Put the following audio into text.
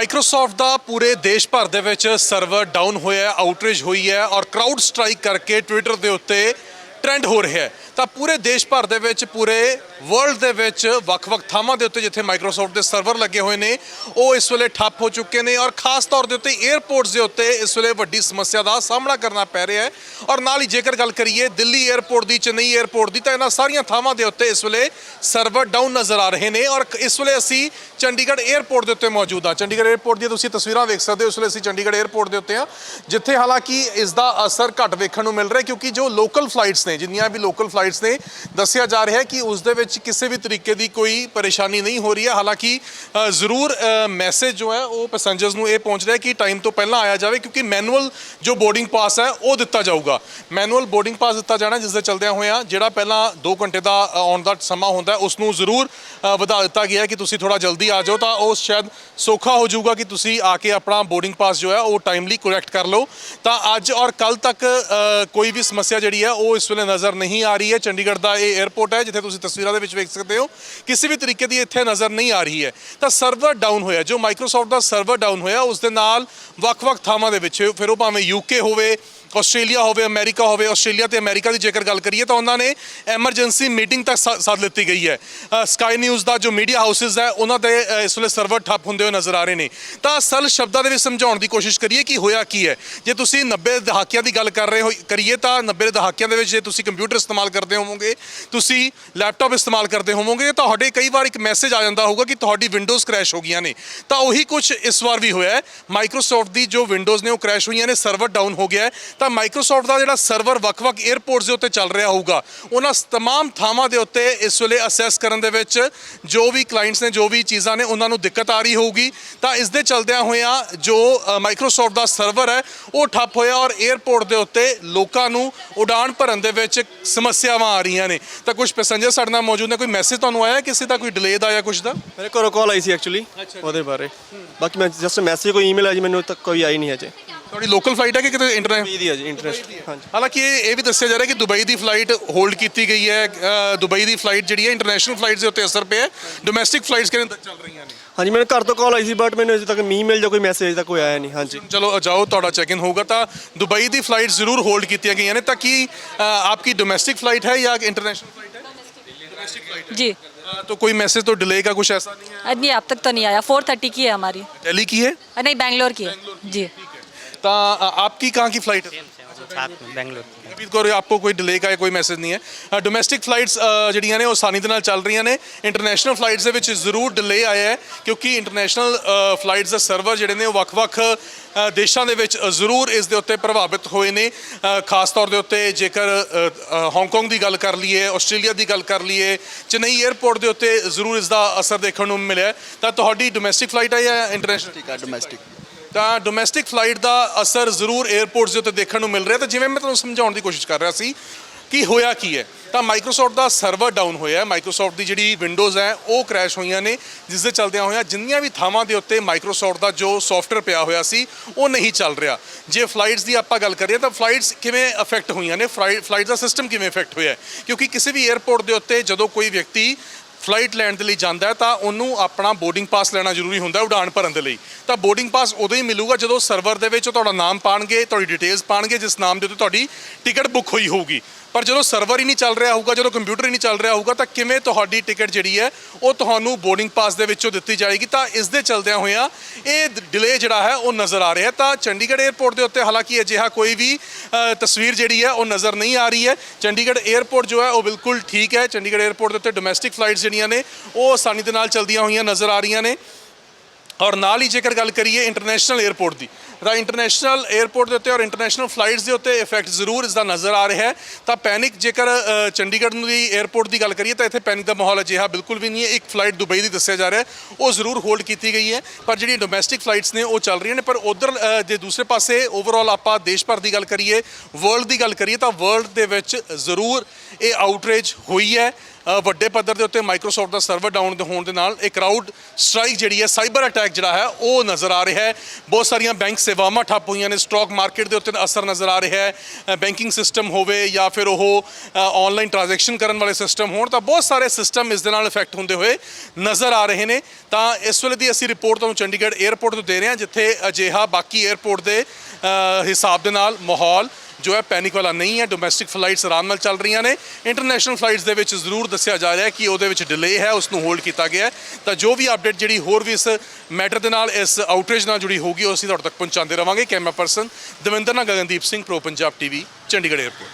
Microsoft ਦਾ ਪੂਰੇ ਦੇਸ਼ ਭਰ ਦੇ ਵਿੱਚ ਸਰਵਰ ਡਾਊਨ ਹੋਇਆ ਹੈ ਆਊਟਰੇਜ ਹੋਈ ਹੈ ਔਰ ਕਰਾਊਡ ਸਟ੍ਰਾਈਕ ਕਰਕੇ ਟਵਿੱਟਰ ਦੇ ਉੱਤੇ ਟ੍ਰੈਂਡ ਹੋ ਰਿਹਾ ਹੈ। ਤਾਂ ਪੂਰੇ ਦੇਸ਼ ਭਰ ਦੇ ਵਿੱਚ, ਪੂਰੇ ਵਰਲਡ ਦੇ ਵਿੱਚ ਵੱਖ-ਵੱਖ ਥਾਵਾਂ ਦੇ ਉੱਤੇ ਜਿੱਥੇ ਮਾਈਕਰੋਸਾਫਟ ਦੇ ਸਰਵਰ ਲੱਗੇ ਹੋਏ ਨੇ, ਉਹ ਇਸ ਵੇਲੇ ਠੱਪ ਹੋ ਚੁੱਕੇ ਨੇ ਔਰ ਖਾਸ ਤੌਰ ਦੇ ਉੱਤੇ 에ਅਰਪੋਰਟਸ ਦੇ ਉੱਤੇ ਇਸ ਵੇਲੇ ਵੱਡੀ ਸਮੱਸਿਆ ਦਾ ਸਾਹਮਣਾ ਕਰਨਾ ਪੈ ਰਿਹਾ ਹੈ। ਔਰ ਨਾਲ ਹੀ ਜੇਕਰ ਗੱਲ ਕਰੀਏ ਦਿੱਲੀ 에ਅਰਪੋਰਟ ਦੀ, ਚੇਨਈ 에ਅਰਪੋਰਟ ਦੀ, ਤਾਂ ਇਹਨਾਂ ਸਾਰੀਆਂ ਥਾਵਾਂ ਦੇ ਉੱਤੇ ਇਸ ਵੇਲੇ ਸਰਵਰ ਡਾਊਨ ਨਜ਼ਰ ਆ ਰਹੇ ਨੇ ਔਰ ਇਸ ਵੇਲੇ ਅਸੀਂ ਚੰਡੀਗੜ੍ਹ 에ਅਰਪੋਰਟ ਦੇ ਉੱਤੇ ਮੌਜੂਦ ਆ ਚੰਡੀਗੜ੍ਹ 에ਅਰਪੋਰਟ ਦੀਆਂ ਤੁਸੀਂ ਤਸਵੀਰਾਂ ਵੇਖ ਸਕਦੇ ਹੋ, ਇਸ ਵੇਲੇ ਅਸੀਂ ਚੰਡੀਗੜ੍ਹ 에ਅਰਪੋਰਟ ਦੇ ਉੱਤੇ ਆ ਜਿੱਥੇ ਹਾਲਾਂਕਿ ਇਸ ਦਾ ਅਸਰ ਘੱਟ ਵੇਖਣ ਨੂੰ ਮਿਲ ਰਿਹਾ ਕਿਉਂਕਿ ਜੋ ਲੋਕਲ ਫਲਾਈਟਸ ਨੇ, ਜਿੰਨੀਆਂ ਵੀ ਲੋਕਲ ਫਲਾਈਟਸ ਨੇ, ਦੱਸਿਆ ਜਾ ਰਿਹਾ ਹੈ ਕਿ ਉਸ ਦੇ ਵਿੱਚ ਕਿਸੇ ਵੀ ਤਰੀਕੇ ਦੀ ਕੋਈ ਪਰੇਸ਼ਾਨੀ ਨਹੀਂ ਹੋ ਰਹੀ ਹੈ। ਹਾਲਾਂਕਿ ਜ਼ਰੂਰ ਮੈਸੇਜ ਜੋ ਹੈ, ਉਹ ਪੈਸੇਂਜਰਸ ਨੂੰ ਇਹ ਪਹੁੰਚ ਰਿਹਾ ਕਿ ਟਾਈਮ ਤੋਂ ਪਹਿਲਾਂ ਆਇਆ ਜਾਵੇ, ਕਿਉਂਕਿ ਮੈਨੂਅਲ ਜੋ ਬੋਰਡਿੰਗ ਪਾਸ ਹੈ, ਉਹ ਦਿੱਤਾ ਜਾਊਗਾ। ਮੈਨੂਅਲ ਬੋਰਡਿੰਗ ਪਾਸ ਦਿੱਤਾ ਜਾਣਾ ਜਿਸ ਦੇ ਚਲਦਿਆਂ ਹੋਇਆਂ ਜਿਹੜਾ ਪਹਿਲਾਂ 2 ਘੰਟੇ ਦਾ ਆਉਣ ਦਾ ਸਮਾਂ ਹੁੰਦਾ ਹੈ, ਉਸ ਨੂੰ ਜ਼ਰੂਰ ਵਧਾ ਦਿੱਤਾ ਗਿਆ ਕਿ ਤੁਸੀਂ ਥੋੜਾ ਜਲਦੀ ਆ ਜਾਓ, ਤਾਂ ਉਹ ਸ਼ਾਇਦ ਸੌਖਾ ਹੋ ਜਾਊਗਾ ਕਿ ਤੁਸੀਂ ਆ ਕੇ ਆਪਣਾ ਬੋਰਡਿੰਗ ਪਾਸ ਜੋ ਹੈ, ਉਹ ਟਾਈਮਲੀ ਕਰੈਕਟ ਕਰ ਲਓ। ਤਾਂ ਅੱਜ ਔਰ ਕੱਲ ਤੱਕ ਕੋਈ ਵੀ ਸਮੱਸਿਆ ਜਿਹੜੀ ਹੈ, ਉਹ ਇਸ ਵੇਲੇ ਨਜ਼ਰ ਨਹੀਂ ਆ ਰਹੀ ਹੈ। ਚੰਡੀਗੜ੍ਹ ਦਾ ਇਹ 에ਅਰਪੋਰਟ ਹੈ, ਜਿੱਥੇ ਤੁਸੀਂ ਤਸਵੀਰਾਂ ਦੇ ਵਿੱਚ ਵੇਖ ਸਕਦੇ ਹੋ। ਕਿਸੇ ਵੀ ਤਰੀਕੇ ਦੀ ਇੱਥੇ ਨਜ਼ਰ ਨਹੀਂ ਆ ਰਹੀ ਹੈ। ਤਾਂ ਸਰਵਰ ਡਾਊਨ ਹੋਇਆ। ਜੋ ਮਾਈਕਰੋਸਾਫਟ ਦਾ ਸਰਵਰ ਡਾਊਨ ਹੋਇਆ, ਉਸ ਦੇ ਨਾਲ ਵੱਖ-ਵੱਖ ਥਾਵਾਂ ਦੇ ਵਿੱਚ, ਫਿਰ ਉਹ ਭਾਵੇਂ ਯੂਕੇ ਹੋਵੇ ਆਸਟ੍ਰੇਲੀਆ ਹੋਵੇ, ਅਮਰੀਕਾ ਹੋਵੇ, ਆਸਟ੍ਰੇਲੀਆ ਤੇ ਅਮਰੀਕਾ ਦੀ ਜੇਕਰ ਗੱਲ ਕਰੀਏ ਤਾਂ ਉਹਨਾਂ ਨੇ ਐਮਰਜੈਂਸੀ ਮੀਟਿੰਗ ਤੱਕ ਸੱਦ ਲਿੱਤੀ ਗਈ ਹੈ। ਸਕਾਈ ਨਿਊਜ਼ ਦਾ ਜੋ ਮੀਡੀਆ ਹਾਊਸਸ ਹੈ, ਉਹਨਾਂ ਦੇ ਇਸ ਵੇਲੇ ਸਰਵਰ ਠੱਪ ਹੁੰਦੇ ਹੋਏ ਨਜ਼ਰ ਆ ਰਹੇ ਨੇ। ਤਾਂ ਅਸਲ ਸ਼ਬਦਾਂ ਦੇ ਵਿੱਚ ਸਮਝਾਉਣ ਦੀ ਕੋਸ਼ਿਸ਼ ਕਰੀਏ ਕਿ ਹੋਇਆ ਕੀ ਹੈ। ਜੇ ਤੁਸੀਂ 90 ਦਹਾਕਿਆਂ ਦੀ ਗੱਲ ਕਰ ਰਹੇ ਹੋ ਕਰੀਏ ਤਾਂ 90 ਦੇ ਦਹਾਕਿਆਂ ਦੇ ਵਿੱਚ ਜੇ ਤੁਸੀਂ ਕੰਪਿਊਟਰ ਇਸਤੇਮਾਲ ਕਰਦੇ ਹੋਵੋਗੇ, ਤੁਸੀਂ ਲੈਪਟਾਪ ਇਸਤੇਮਾਲ ਕਰਦੇ ਹੋਵੋਗੇ, ਤੁਹਾਡੇ ਕਈ ਵਾਰ ਇੱਕ ਮੈਸੇਜ ਆ ਜਾਂਦਾ ਹੋਊਗਾ ਕਿ ਤੁਹਾਡੀ ਵਿੰਡੋਜ਼ ਕ੍ਰੈਸ਼ ਹੋ ਗਈਆਂ ਨੇ। ਤਾਂ ਉਹੀ ਕੁਝ ਇਸ ਵਾਰ ਵੀ ਹੋਇਆ ਹੈ। ਮਾਈਕਰੋਸਾਫਟ ਦੀ ਜੋ ਵਿੰਡੋਜ਼ ਨੇ ਉਹ ਕ੍ਰੈਸ਼ ਹੋਈਆਂ ਨੇ, ਸਰਵਰ ਡਾਊਨ ਹੋ ਗਿਆ ਹੈ। ਤਾਂ ਮਾਈਕਰੋਸਾਫਟ ਦਾ ਜਿਹੜਾ ਸਰਵਰ ਵੱਖ-ਵੱਖ 에ਅਰਪੋਰਟਸ ਦੇ ਉੱਤੇ ਚੱਲ ਰਿਹਾ ਹੋਊਗਾ ਉਹਨਾਂ ਤਮਾਮ ਥਾਵਾਂ ਦੇ ਉੱਤੇ ਇਸ ਵੇਲੇ ਅਸੈਸ ਕਰਨ ਦੇ ਵਿੱਚ ਜੋ ਵੀ ਕਲਾਇੰਟਸ ਨੇ ਜੋ ਵੀ ਚੀਜ਼ਾਂ ਨੇ ਉਹਨਾਂ ਨੂੰ ਦਿੱਕਤ ਆ ਰਹੀ ਹੋਊਗੀ। ਤਾਂ ਇਸ ਦੇ ਚਲਦਿਆਂ ਹੋਇਆਂ ਜੋ ਮਾਈਕਰੋਸਾਫਟ ਦਾ ਸਰਵਰ ਹੈ ਉਹ ਠੱਪ ਹੋਇਆ ਔਰ 에ਅਰਪੋਰਟ ਦੇ ਉੱਤੇ ਲੋਕਾਂ ਨੂੰ ਉਡਾਨ ਭਰਨ ਦੇ ਵਿੱਚ ਸਮੱਸਿਆਵਾਂ ਆ ਰਹੀਆਂ ਨੇ। ਤਾਂ ਕੁਝ ਪੈਸੇਂਜਰ ਸਾਡੇ ਨਾਲ ਮੌਜੂਦ ਨੇ ਕੋਈ ਮੈਸੇਜ ਤੁਹਾਨੂੰ ਆਇਆ ਕਿਸੇ ਦਾ ਕੋਈ ਡਿਲੇ ਦਾ ਜਾਂ ਕੁਝ ਦਾ? ਮੇਰੇ ਕੋਲ ਕਾਲ ਆਈ ਸੀ ਐਕਚੁਅਲੀ ਉਹਦੇ ਬਾਰੇ। ਬਾਕੀ ਮੈਂ ਜਸਟ ਮੈਸੇਜ ਕੋਈ ਈਮੇਲ ਆ ਜੀ ਮੈਨੂੰ ਤੱਕ ਕੋਈ ਆਈ ਨਹੀਂ ਹਜੇ। ਤੁਹਾਡੀ ਲੋਕਲ ਫਲਾਈਟ ਹੈ ਕਿ ਕਿਤੇ ਇੰਟਰਨੈਸ਼ਨਲ ਦੀ ਹੈ ਜੀ ਇੰਟਰਨੈਸ਼ਨਲ ਹਾਂਜੀ ਹਾਲਾਂਕਿ ਇਹ ਇਹ ਵੀ ਦੱਸਿਆ ਜਾ ਰਿਹਾ ਕਿ ਦੁਬਈ ਦੀ ਫਲਾਈਟ ਹੋਲਡ ਕੀਤੀ ਗਈ ਹੈ ਦੁਬਈ ਦੀ ਫਲਾਈਟ ਜਿਹੜੀ ਹੈ ਇੰਟਰਨੈਸ਼ਨਲ ਫਲਾਈਟਸ ਦੇ ਉੱਤੇ ਅਸਰ ਪਿਆ ਹੈ ਡੋਮੈਸਟਿਕ ਫਲਾਈਟਸ ਕਿਹਨਾਂ ਤੱਕ ਚੱਲ ਰਹੀਆਂ ਨੇ ਹਾਂਜੀ ਮੈਨੂੰ ਘਰ ਤੋਂ ਕਾਲ ਆਈ ਸੀ ਬਟ ਮੈਨੂੰ ਅਜੇ ਤੱਕ ਮੀ ਮੇਲ ਜਾਂ ਕੋਈ ਮੈਸੇਜ ਤਾਂ ਕੋਈ ਆਇਆ ਨਹੀਂ ਹਾਂਜੀ ਚਲੋ ਜਾਓ ਤੁਹਾਡਾ ਚੈੱਕ ਇਨ ਹੋਊਗਾ ਤਾਂ ਦੁਬਈ ਦੀ ਫਲਾਈਟ ਜ਼ਰੂਰ ਹੋਲਡ ਕੀਤੀਆਂ ਗਈਆਂ ਨੇ ਤਾਂ ਕੀ ਆਪਕੀ ਡੋਮੈਸਟਿਕ ਫਲਾਈਟ ਹੈ ਜਾਂ ਇੰਟਰਨੈਸ਼ਨਲ ਫਲਾਈਟ है डोमेस्टिक फ़्लाइट जी है तो कोई मैसेज तो डिले का कुछ ऐसा नहीं है नहीं अब तक तो नहीं आया फोर थर्टी की है हमारी दिल्ली की है नहीं बैंगलोर की है जी ਤਾਂ ਆਪ ਕੀ ਕਾਂ ਕੀ ਫਲਾਈਟ साथ में बेंगलोर ਆਪਕੋ ਕੋਈ ਡਿਲੇ ਕਾ ਕੋਈ ਮੈਸੇਜ ਨਹੀਂ ਹੈ ਡੋਮੈਸਟਿਕ ਫਲਾਈਟਸ ਜਿਹੜੀਆਂ ਨੇ ਉਹ ਆਸਾਨੀ ਦੇ ਨਾਲ ਚੱਲ ਰਹੀਆਂ ਨੇ ਇੰਟਰਨੈਸ਼ਨਲ ਫਲਾਈਟਸ ਦੇ ਵਿੱਚ ਜ਼ਰੂਰ ਡਿਲੇ ਆਇਆ ਹੈ ਕਿਉਂਕਿ ਇੰਟਰਨੈਸ਼ਨਲ ਫਲਾਈਟਸ ਦਾ ਸਰਵਰ ਜਿਹੜੇ ਨੇ ਉਹ ਵੱਖ-ਵੱਖ ਦੇਸ਼ਾਂ ਦੇ ਵਿੱਚ ਜ਼ਰੂਰ ਇਸ ਦੇ ਉੱਤੇ ਪ੍ਰਭਾਵਿਤ ਹੋਏ ਨੇ ਖਾਸ ਤੌਰ ਦੇ ਉੱਤੇ ਜੇਕਰ ਅ, ਹਾਂਗਕਾਂਗ ਦੀ ਗੱਲ ਕਰ ਲਈਏ ਆਸਟ੍ਰੇਲੀਆ ਦੀ ਗੱਲ ਕਰ ਲਈਏ ਚੇਨਈ 에ਅਰਪੋਰਟ ਦੇ ਉੱਤੇ ਜ਼ਰੂਰ ਇਸ ਦਾ ਅਸਰ ਦੇਖਣ ਨੂੰ ਮਿਲਿਆ ਤਾਂ ਤੁਹਾਡੀ ਡੋਮੈਸਟਿਕ ਫਲਾਈਟ ਹੈ ਜਾਂ ਇੰਟਰਨੈਸ਼ਨਲ ਠੀਕ ਹੈ ਡੋਮੈਸਟਿਕ ਤਾਂ ਡੋਮੈਸਟਿਕ ਫਲਾਈਟ ਦਾ ਅਸਰ ਜ਼ਰੂਰ 에ਅਰਪੋਰਟਸ ਦੇ ਉੱਤੇ ਦੇਖਣ ਨੂੰ ਮਿਲ ਰਿਹਾ ਤਾਂ ਜਿਵੇਂ ਮੈਂ ਤੁਹਾਨੂੰ ਸਮਝਾਉਣ ਦੀ ਕੋਸ਼ਿਸ਼ ਕਰ ਰਿਹਾ ਸੀ ਕਿ ਹੋਇਆ ਕੀ ਹੈ, ਤਾਂ ਮਾਈਕਰੋਸਾਫਟ ਦਾ ਸਰਵਰ ਡਾਊਨ ਹੋਇਆ ਹੈ। ਮਾਈਕਰੋਸਾਫਟ ਦੀ ਜਿਹੜੀ ਵਿੰਡੋਜ਼ ਹੈ, ਉਹ ਕ੍ਰੈਸ਼ ਹੋਈਆਂ ਨੇ, ਜਿਸ ਦੇ ਚਲਦਿਆਂ ਹੋਇਆ ਜਿੰਨੀਆਂ ਵੀ ਥਾਵਾਂ ਦੇ ਉੱਤੇ ਮਾਈਕਰੋਸਾਫਟ ਦਾ ਜੋ ਸੌਫਟਵੇਅਰ ਪਿਆ ਹੋਇਆ ਸੀ, ਉਹ ਨਹੀਂ ਚੱਲ ਰਿਹਾ। ਜੇ ਫਲਾਈਟਸ ਦੀ ਆਪਾਂ ਗੱਲ ਕਰੀਏ, ਤਾਂ ਫਲਾਈਟਸ ਕਿਵੇਂ ਅਫੈਕਟ ਹੋਈਆਂ ਨੇ? ਫਲਾਈਟ ਦਾ ਸਿਸਟਮ ਕਿਵੇਂ ਅਫੈਕਟ ਹੋਇਆ ਕਿਉਂਕਿ ਕਿਸੇ ਵੀ 에ਅਰਪੋਰਟ ਦੇ ਉੱਤੇ ਜਦੋਂ ਕੋਈ ਵਿਅਕਤੀ ਫਲਾਈਟ ਲੈਣ ਦੇ ਲਈ ਜਾਂਦਾ ਤਾਂ ਉਹਨੂੰ ਆਪਣਾ ਬੋਰਡਿੰਗ ਪਾਸ ਲੈਣਾ ਜ਼ਰੂਰੀ ਹੁੰਦਾ ਉਡਾਣ ਭਰਨ ਦੇ ਲਈ। ਤਾਂ ਬੋਰਡਿੰਗ ਪਾਸ ਉਦੋਂ ਹੀ ਮਿਲੂਗਾ ਜਦੋਂ ਸਰਵਰ ਦੇ ਵਿੱਚ ਤੁਹਾਡਾ ਨਾਮ ਪਾਣਗੇ, ਤੁਹਾਡੀ ਡਿਟੇਲਸ ਪਾਣਗੇ, ਜਿਸ ਨਾਮ ਦੇ ਉੱਤੇ ਤੁਹਾਡੀ ਟਿਕਟ ਬੁੱਕ ਹੋਈ ਹੋਊਗੀ। ਪਰ ਜਦੋਂ ਸਰਵਰ ਹੀ ਨਹੀਂ ਚੱਲ ਰਿਹਾ ਹੋਊਗਾ, ਜਦੋਂ ਕੰਪਿਊਟਰ ਹੀ ਨਹੀਂ ਚੱਲ ਰਿਹਾ ਹੋਊਗਾ, ਤਾਂ ਕਿਵੇਂ ਤੁਹਾਡੀ ਟਿਕਟ ਜਿਹੜੀ ਹੈ, ਉਹ ਤੁਹਾਨੂੰ ਬੋਰਡਿੰਗ ਪਾਸ ਦੇ ਵਿੱਚੋਂ ਦਿੱਤੀ ਜਾਏਗੀ। ਤਾਂ ਇਸ ਦੇ ਚਲਦਿਆਂ ਹੋਇਆਂ ਇਹ ਡਿਲੇ ਜਿਹੜਾ ਹੈ, ਉਹ ਨਜ਼ਰ ਆ ਰਿਹਾ ਤਾਂ ਚੰਡੀਗੜ੍ਹ 에ਅਰਪੋਰਟ ਦੇ ਉੱਤੇ ਹਾਲਾਂਕਿ ਅਜਿਹਾ ਕੋਈ ਵੀ ਤਸਵੀਰ ਜਿਹੜੀ ਹੈ, ਉਹ ਨਜ਼ਰ ਨਹੀਂ ਆ ਰਹੀ ਹੈ। ਚੰਡੀਗੜ੍ਹ 에ਅਰਪੋਰਟ ਜੋ ਹੈ, ਉਹ ਬਿਲਕੁਲ ਠੀਕ ਹੈ। ਚੰਡੀਗੜ੍ਹ 에ਅਰਪੋਰਟ ਦੇ ਉੱਤੇ ਡੋਮੈਸਟਿਕ ਫਲਾਈਟਸ ਜਿਹੜੀਆਂ ਨੇ, ਉਹ ਆਸਾਨੀ ਦੇ ਨਾਲ ਚਲਦੀਆਂ ਹੋਈਆਂ ਨਜ਼ਰ ਆ ਰਹੀਆਂ ਨੇ। ਔਰ ਨਾਲ ਹੀ ਜੇਕਰ ਗੱਲ ਕਰੀਏ ਇੰਟਰਨੈਸ਼ਨਲ 에ਅਰਪੋਰਟ ਦੀ ਤਾਂ ਇੰਟਰਨੈਸ਼ਨਲ 에ਅਰਪੋਰਟ ਦੇ ਉੱਤੇ ਔਰ ਇੰਟਰਨੈਸ਼ਨਲ ਫਲਾਈਟਸ ਦੇ ਉੱਤੇ ਇਫੈਕਟ ਜ਼ਰੂਰ ਇਸ ਦਾ ਨਜ਼ਰ ਆ ਰਿਹਾ ਹੈ। ਤਾਂ ਪੈਨਿਕ ਜੇਕਰ ਚੰਡੀਗੜ੍ਹ ਦੀ 에ਅਰਪੋਰਟ ਦੀ ਗੱਲ ਕਰੀਏ ਤਾਂ ਇੱਥੇ ਪੈਨਿਕ ਦਾ ਮਾਹੌਲ ਅਜਿਹਾ ਬਿਲਕੁਲ ਵੀ ਨਹੀਂ ਹੈ। ਇੱਕ ਫਲਾਈਟ ਦੁਬਈ ਦੀ ਦੱਸਿਆ ਜਾ ਰਿਹਾ ਉਹ ਜ਼ਰੂਰ ਹੋਲਡ ਕੀਤੀ ਗਈ ਹੈ। ਪਰ ਜਿਹੜੀ ਡੋਮੈਸਟਿਕ ਫਲਾਈਟਸ ਨੇ ਉਹ ਚੱਲ ਰਹੀਆਂ ਨੇ। ਪਰ ਉਧਰ ਜੇ ਦੂਸਰੇ ਪਾਸੇ ਓਵਰਆਲ ਆਪਾਂ ਦੇਸ਼ ਭਰ ਦੀ ਗੱਲ ਕਰੀਏ ਵਰਲਡ ਦੀ ਗੱਲ ਕਰੀਏ ਤਾਂ ਵਰਲਡ ਦੇ ਵਿੱਚ ਜ਼ਰੂਰ ਇਹ ਆਊਟਰੇਜ ਹੋਈ ਹੈ। ਵੱਡੇ ਪੱਧਰ ਦੇ ਉੱਤੇ ਮਾਈਕਰੋਸਾਫਟ ਦਾ ਸਰਵਰ ਡਾਊਨ ਦੇ ਹੋਣ ਦੇ ਨਾਲ ਇਹ ਕਰਾਊਡ ਸਟ੍ਰਾਈਕ ਜਿਹੜੀ ਹੈ ਸਾਈਬਰ ਅਟੈਕ ਜਿਹੜਾ ਹੈ, ਉਹ ਨਜ਼ਰ ਆ ਰਿਹਾ ਹੈ। ਬਹੁਤ ਸਾਰੀਆਂ ਬੈਂਕਸ ਸੇਵਾਵਾਂ ਠੱਪ ਹੋਈਆਂ ਨੇ ਸਟਾਕ ਮਾਰਕੀਟ ਦੇ ਉੱਤੇ ਅਸਰ ਨਜ਼ਰ ਆ ਰਿਹਾ ਹੈ। ਬੈਂਕਿੰਗ ਸਿਸਟਮ ਹੋਵੇ ਜਾਂ ਫਿਰ ਉਹ ਆਨਲਾਈਨ ਟ੍ਰਾਂਜੈਕਸ਼ਨ ਕਰਨ ਵਾਲੇ ਸਿਸਟਮ ਹੋਣ ਤਾਂ ਬਹੁਤ ਸਾਰੇ ਸਿਸਟਮ ਇਸ ਦੇ ਨਾਲ ਇਫੈਕਟ ਹੁੰਦੇ ਹੋਏ ਨਜ਼ਰ ਆ ਰਹੇ ਨੇ। ਤਾਂ ਇਸ ਵੇਲੇ ਦੀ ਅਸੀਂ ਰਿਪੋਰਟ ਤੁਹਾਨੂੰ ਚੰਡੀਗੜ੍ਹ 에ਅਰਪੋਰਟ ਤੋਂ ਦੇ ਰਹੇ ਹਾਂ, ਜਿੱਥੇ ਅਜਿਹਾ ਬਾਕੀ 에ਅਰਪੋਰਟ ਦੇ ਹਿਸਾਬ ਦੇ ਨਾਲ ਮਾਹੌਲ ਜੋ ਹੈ ਪੈਨਿਕ ਵਾਲਾ ਨਹੀਂ ਹੈ ਡੋਮੈਸਟਿਕ ਫਲਾਈਟਸ ਆਰਾਮ ਨਾਲ ਚੱਲ ਰਹੀਆਂ ਨੇ। ਇੰਟਰਨੈਸ਼ਨਲ ਫਲਾਈਟਸ ਦੇ ਵਿੱਚ ਜ਼ਰੂਰ ਦੱਸਿਆ ਜਾ ਰਿਹਾ ਹੈ ਕਿ ਉਹਦੇ ਵਿੱਚ ਡਿਲੇ ਹੈ ਉਸ ਨੂੰ ਹੋਲਡ ਕੀਤਾ ਗਿਆ ਤਾਂ ਜੋ ਵੀ ਅਪਡੇਟ ਜਿਹੜੀ ਹੋਰ ਵੀ ਇਸ ਮੈਟਰ ਦੇ ਨਾਲ, ਇਸ ਆਊਟਰੇਜ ਨਾਲ ਜੁੜੀ ਹੋਊਗੀ, ਉਹ ਅਸੀਂ ਤੁਹਾਡੇ ਤੱਕ ਪਹੁੰਚਾਉਂਦੇ ਰਵਾਂਗੇ। ਕੈਮਰਾ ਪਰਸਨ ਦਵਿੰਦਰ ਨਾ Gagandeep Singh pro Punjab TV Chandigarh airport